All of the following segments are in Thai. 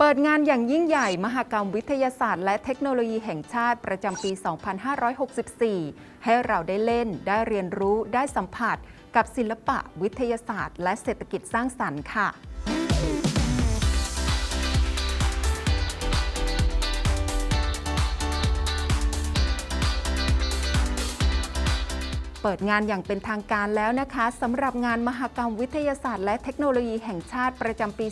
เปิดงานอย่างยิ่งใหญ่ มหกรรมวิทยาศาสตร์ และเทคโนโลยีแห่งชาติประจำปี 2564 ให้เราได้เล่น ได้เรียนรู้ ได้สัมผัส กับศิลปะวิทยาศาสตร์ และเศรษฐกิจสร้างสรรค์ค่ะ เปิดงานอย่างเป็นทางการแล้วนะคะสำหรับงานมหกรรมวิทยาศาสตร์ และเทคโนโลยีแห่งชาติประจำปี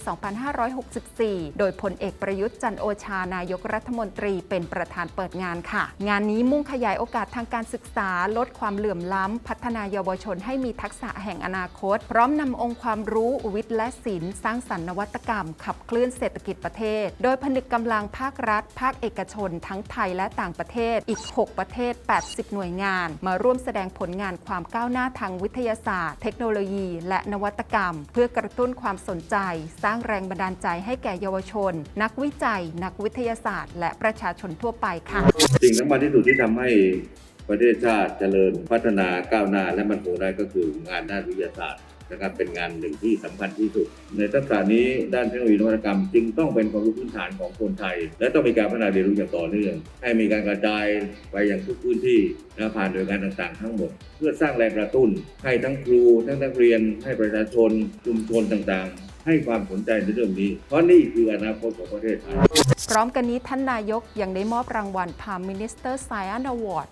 2564 โดยพลเอกประยุทธ์จันโอชานายกรัฐมนตรีเป็นประธานเปิดงานค่ะ งานนี้มุ่งขยายโอกาสทางการศึกษา ลดความเหลื่อมล้ำ พัฒนาเยาวชนให้มีทักษะแห่งอนาคต พร้อมนำองค์ความรู้วิทย์และศิลป์สร้างสรรค์นวัตกรรม ขับเคลื่อนเศรษฐกิจประเทศ โดยผนึกกำลังภาครัฐ ภาคเอกชน ทั้งไทยและต่างประเทศอีก 6 ประเทศ 80 หน่วยงาน มาร่วมแสดงผลงานความก้าวหน้าทางวิทยาศาสตร์ เทคโนโลยี และนวัตกรรม เพื่อกระตุ้นความสนใจ สร้างแรงบันดาลใจให้แก่เยาวชน นักวิจัย นักวิทยาศาสตร์ และประชาชนทั่วไปค่ะ สิ่งสำคัญที่สุดที่ทำให้ประเทศชาติเจริญพัฒนาก้าวหน้าและมันคงได้ก็คืองานด้านวิทยาศาสตร์ นะครับเป็นงานหนึ่งที่สำคัญที่สุด ในทักษะนี้ด้านเทคโนโลยีนวัตกรรม จึงต้องเป็นความรู้พื้นฐานของคนไทย และต้องมีการพัฒนาเรียนรู้อย่างต่อเนื่อง ให้มีการกระจายไปยังทุกพื้นที่นะผ่านหน่วยงานต่างๆ ทั้งหมด เพื่อสร้างแรงกระตุ้น ให้ทั้งครูทั้งนักเรียน ให้ประชาชนชุมชนต่างๆ ให้ความสนใจในเรื่องนี้ เพราะนี่คืออนาคตของประเทศไทย พร้อมกันนี้ท่านนายกยังได้มอบรางวัล Palm Minister Science Award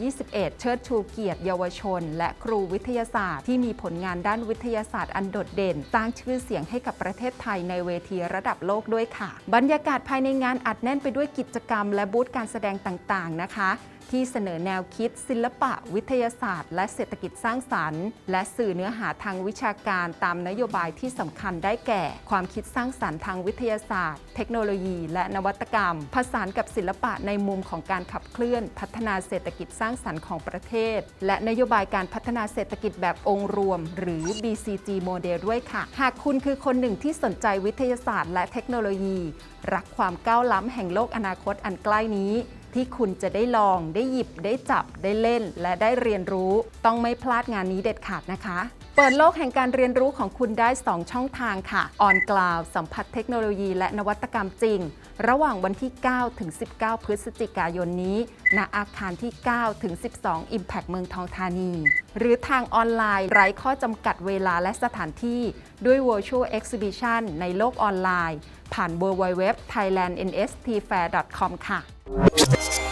2021 เชิดชูเกียรติเยาวชน และครูวิทยาศาสตร์ ที่มีผลงานด้านวิทยาศาสตร์อันโดดเด่น สร้างชื่อเสียงให้กับประเทศไทยในเวทีระดับโลกด้วยค่ะ บรรยากาศภายในงานอัดแน่นไปด้วยกิจกรรม และบูธการแสดงต่างๆ นะคะที่เสนอแนวคิดศิลปะวิทยาศาสตร์ และเศรษฐกิจสร้างสรรค์ และสื่อเนื้อหาทางวิชาการตามนโยบายที่สำคัญได้แก่ ความคิดสร้างสรรค์ทางวิทยาศาสตร์ เทคโนโลยี และนวัตกรรม ผสานกับศิลปะในมุมของการขับเคลื่อน พัฒนาเศรษฐกิจสร้างสรรค์ของประเทศ และนโยบายการพัฒนาเศรษฐกิจแบบองค์รวม หรือ BCG โมเดลด้วยค่ะ หากคุณคือคนหนึ่งที่สนใจวิทยาศาสตร์ และเทคโนโลยี รักความก้าวล้ำแห่งโลกอนาคตอันใกล้นี้ ที่คุณจะได้ลองได้หยิบได้จับได้เล่น และได้เรียนรู้ ต้องไม่พลาดงานนี้เด็ดขาดนะคะ เปิดโลกแห่งการเรียนรู้ของคุณได้ 2 ช่องทางค่ะออนกลาวสัมผัสเทคโนโลยีและนวัตกรรมจริง ระหว่างวันที่ 9 ถึง 19 พฤศจิกายนนี้ ณอาคารที่ 9 ถึง 12 Impact เมืองทองธานี หรือทางออนไลน์ไร้ข้อจำกัดเวลาและสถานที่ ด้วย Virtual Exhibition ในโลกออนไลน์ ผ่าน www.thailandnstfair.com ค่ะ you